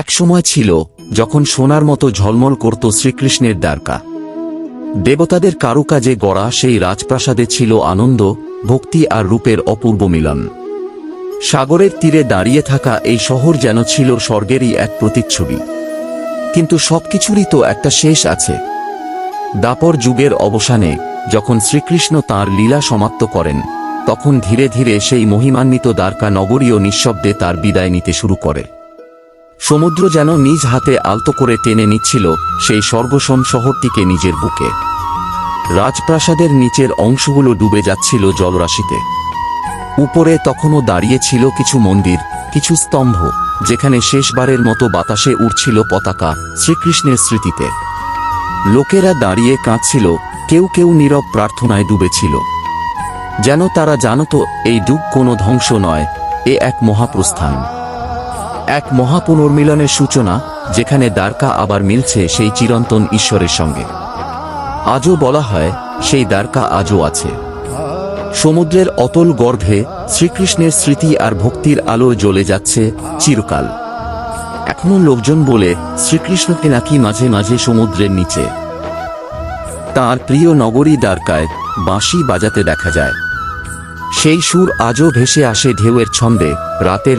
এক সময় ছিল, যখন সোনার মতো ঝলমল করত শ্রীকৃষ্ণের দ্বারকা। দেবতাদের কারুকাজে গড়া সেই রাজপ্রাসাদে ছিল আনন্দ, ভক্তি আর রূপের অপূর্ব মিলন। সাগরের তীরে দাঁড়িয়ে থাকা এই শহর যেন ছিল স্বর্গেরই এক প্রতিচ্ছবি। কিন্তু সবকিছুরই তো একটা শেষ আছে। দাপর যুগের অবসানে, যখন শ্রীকৃষ্ণ তার লীলা সমাপ্ত করেন, তখন ধীরে ধীরে সেই মহিমান্বিত দ্বারকা নগরীয় নিঃশব্দে তার বিদায় নিতে শুরু করে। সমুদ্র যেন নিজ হাতে আলতো করে টেনে নিচ্ছিল সেই সর্বসম শহরটিকে নিজের বুকে। রাজপ্রাসাদের নিচের অংশগুলো ডুবে যাচ্ছিল জলরাশিতে। উপরে তখনও দাঁড়িয়ে ছিল কিছু মন্দির, কিছু স্তম্ভ, যেখানে শেষবারের মতো বাতাসে উড়ছিল পতাকা শ্রীকৃষ্ণের স্মৃতিতে। লোকেরা দাঁড়িয়ে কাঁদছিল, কেউ কেউ নীরব প্রার্থনায় ডুবেছিল। যেন তারা জানত, এই ডুব কোনো ধ্বংস নয়, এ এক মহাপ্রস্থান। এক মহাপুনর্মিলনের সূচনা, যেখানে দ্বারকা আবার মিলছে সেই চিরন্তন ঈশ্বরের সঙ্গে। আজও বলা হয়, সেই দ্বারকা আজও আছে। সমুদ্রের অতল গর্ভে শ্রীকৃষ্ণের স্মৃতি আর ভক্তির আলো জ্বলে যাচ্ছে চিরকাল। এখনও লোকজন বলে, শ্রীকৃষ্ণকে নাকি মাঝে মাঝে সমুদ্রের নিচে। তার প্রিয় নগরী দ্বারকায় বাঁশি বাজাতে দেখা যায়। সেই সুর আজও ভেসে আসে ঢেউয়ের ছন্দে, রাতের